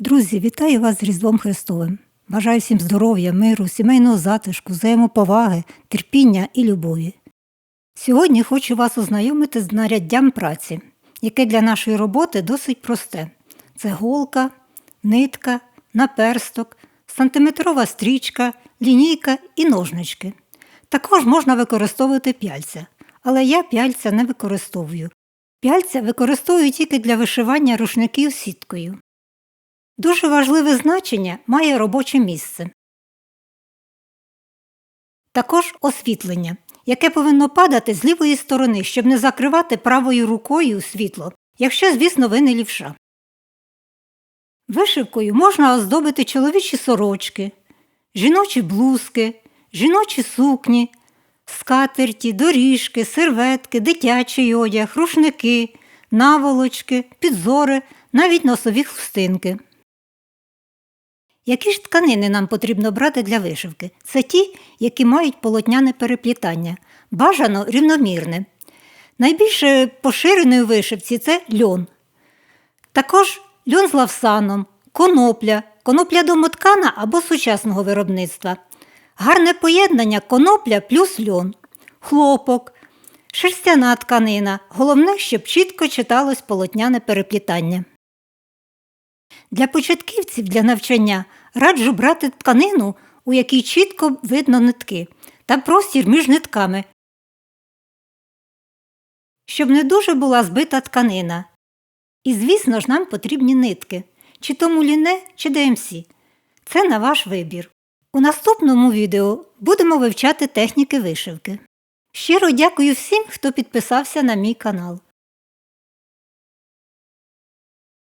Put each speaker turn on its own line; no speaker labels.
Друзі, вітаю вас з Різдвом Христовим. Бажаю всім здоров'я, миру, сімейного затишку, взаємоповаги, терпіння і любові. Сьогодні хочу вас ознайомити з знаряддям праці, яке для нашої роботи досить просте. Це голка, нитка, наперсток, сантиметрова стрічка, лінійка і ножнички. Також можна використовувати пяльця, але я пяльця не використовую. Пяльця використовую тільки для вишивання рушників сіткою. Дуже важливе значення має робоче місце. Також освітлення, яке повинно падати з лівої сторони, щоб не закривати правою рукою світло, якщо, звісно, ви не лівша. Вишивкою можна оздобити чоловічі сорочки, жіночі блузки, жіночі сукні, скатерті, доріжки, серветки, дитячий одяг, рушники, наволочки, підзори, навіть носові хустинки. Які ж тканини нам потрібно брати для вишивки? Це ті, які мають полотняне переплітання, бажано рівномірне. Найбільше поширеної у вишивці це льон. Також льон з лавсаном, конопля, конопля домоткана або сучасного виробництва. Гарне поєднання конопля плюс льон, хлопок, шерстяна тканина. Головне, щоб чітко читалось полотняне переплітання. Для початківців для навчання раджу брати тканину, у якій чітко видно нитки, та простір між нитками, щоб не дуже була збита тканина. І, звісно ж, нам потрібні нитки, чи то муліне, чи ДМС. Це на ваш вибір. У наступному відео будемо вивчати техніки вишивки. Щиро дякую всім, хто підписався на мій канал.